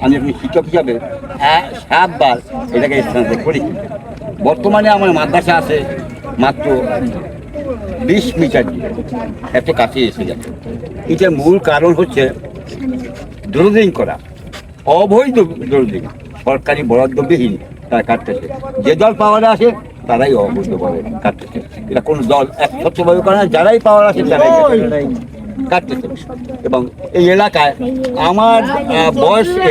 আমি একজন শিক্ষক হিসাবে সাতবার এটাকে স্থানান্তর করি। বর্তমানে আমার মাদ্রাসা আছে মাত্র বিশ মিটার এত কাছে এসে গেছে। এটার মূল কারণ হচ্ছে ড্রোজিং করা। অবৈধ ড্রোজিং সরকারি বরাদ্দবিহীন তারা কাটতেছে। যে দল পাওয়ারে আসে, তারাই অবৈধভাবে কাটতেছে। এটা কোনো দল একচ্ছত্রভাবে করে না। যারাই পাওয়ার আসে, তারাই কাটতেছে। এবং এই এলাকায় আমার বয়সে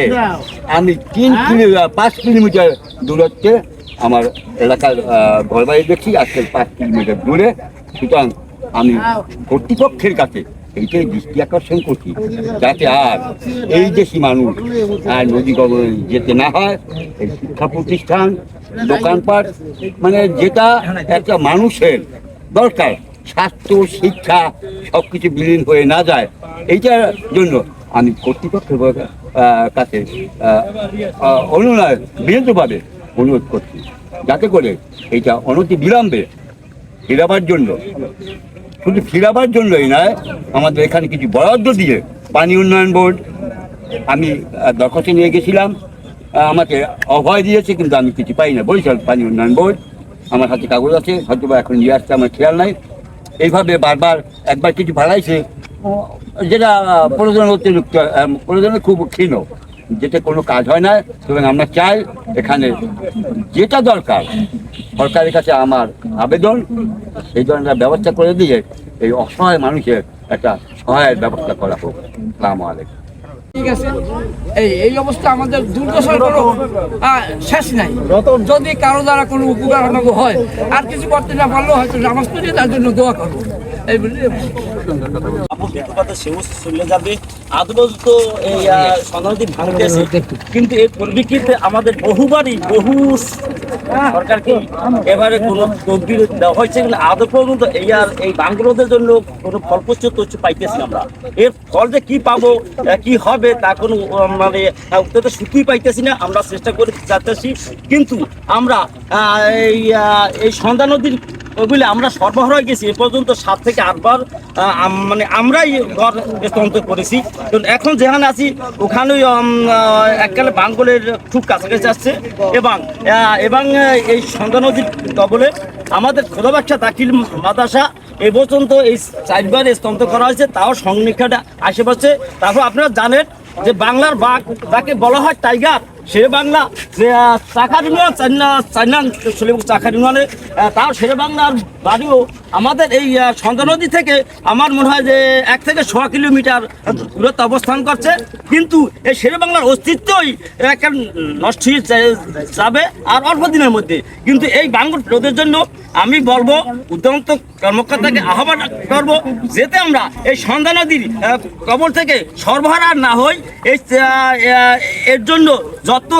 আমি তিন কিলো পাঁচ কিলোমিটার দূরত্বে আমার এলাকার ঘর বাড়ি দেখছি, আজকে পাঁচ কিলোমিটার দূরে সুতরাং আমি কর্তৃপক্ষের কাছে এইটাই দৃষ্টি আকর্ষণ করছি, যাতে আর এই দেশি মানুষ, আর নদী যেতে না হয়, এই শিক্ষা প্রতিষ্ঠান, দোকানপাট মানে যেটা একটা মানুষের দরকার স্বাস্থ্য, শিক্ষা সব কিছু বিলীন হয়ে না যায়, এইটার জন্য আমি কর্তৃপক্ষের কাছে অনুনয়, বিনীতভাবে অনুরোধ করছি, যাতে করে এইটা অনতি বিলম্বে ফিরাবার জন্য, শুধু ফিরাবার জন্যই নয়, আমাদের এখানে কিছু বরাদ্দ দিয়ে পানি উন্নয়ন বোর্ড, আমি দরখাস্ত নিয়ে গেছিলাম আমাকে অভয় দিয়েছে, কিন্তু আমি কিছু পাই না। বরিশাল পানি উন্নয়ন বোর্ড, আমার হাতে কাগজ আছে হয়তো বা এখন নিয়ে আসতে আমার খেয়াল নাই। এইভাবে বারবার একবার কিছু ভাড়াইছে যেটা প্রয়োজন অতিরিক্ত প্রয়োজনে খুব ক্ষীণ। যেটা কোনো কাজ হয় না, সুতরাং আমরা চাই এখানে যেটা দরকার, সরকারের কাছে আমার আবেদন, এই ধরনের ব্যবস্থা করে দিয়ে এই অসহায় মানুষের একটা সহায়ের ব্যবস্থা করা হোক। আসসালামু আলাইকুম। ঠিক আছে? এই এই অবস্থা আমাদের দুর্দশার কোনো শেষ নাই। যদি কারও দ্বারা কোনো উপকার আমাকে হয় আর কিছু করতে না পারলেও হয়তো নামাজ পড়ে তার জন্য দোয়া করব। কিন্তু এই পরিপ্রেক্ষিতে আমাদের বহুবারই বহু সরকারকে এবারে কোনো তদবির দেওয়া হয়েছে কিন্তু আদৌ পর্যন্ত এই আর এই বাংলোদের জন্য কোনো ফলপ্রসূ তথ্য পাইতেছি আমরা। এর ফল যে কি পাবো কি হবে তা কোনো মানে উত্তর সুখই পাইতেছি না, আমরা চেষ্টা করে যাচ্ছি কিন্তু আমরা এই এই সন্ধ্যা নদীর ওগুলি আমরা সরবরাহ গেছি, এ পর্যন্ত সাত থেকে আটবার মানে আমরাই ঘর স্থানান্তর করেছি। এখন যেখানে আছি ওখানেই এককালে বাঙ্গলের খুব কাছাকাছি আসছে। এবং এবং এই সন্ধ্যা নদীর কবলে আমাদের খোদা ব্যবসা দাখিল মাদাসা এ পর্যন্ত এই চারবার স্থানান্তর করা হয়েছে, তাও সংরক্ষাটা আশেপাশে। তারপর আপনারা জানেন যে বাংলার বাঘ, যাকে বলা হয় টাইগার সে বাংলা, যে চান্না চান্না চাকার ইউনিয়নে শেরে বাংলার বাড়িও। আমাদের এই সন্ধ্যা নদী থেকে আমার মনে হয় যে এক থেকে ছ কিলোমিটার দূরত্ব অবস্থান করছে। কিন্তু এই শেরে বাংলার অস্তিত্বই একটা নষ্ট হয়ে যাবে আর অল্প দিনের মধ্যে। কিন্তু এই বাংলা রোধের জন্য আমি বলব উদ্যন্ত কর্মকর্তাকে আহ্বান করব, যেতে আমরা এই সন্ধ্যা নদীর কবর থেকে সরবরাহ না হই, এই এর জন্য যত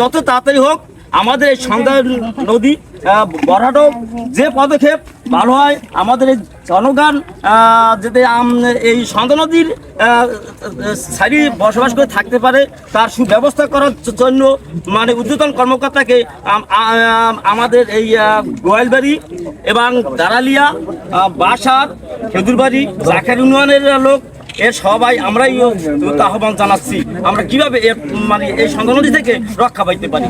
যত তাড়াতাড়ি হোক, আমাদের এই সন্ধ্যা নদী বরাটো যে পদক্ষেপ ভালো হয়, আমাদের এই জনগণ যাতে এই সন্ধ্যা নদীর সারি বসবাস করে থাকতে পারে, তার সুব্যবস্থা করার জন্য মানে উদ্যতন কর্মকর্তাকে আমাদের এই গোয়ালবাড়ি এবং দারালিয়া বাসার খেদুরবাড়ি জাখার ইউনিয়নের লোক এর সবাই আমরাই আহ্বান জানাচ্ছি। আমরা কীভাবে মানে এই নদী থেকে রক্ষা পাইতে পারি?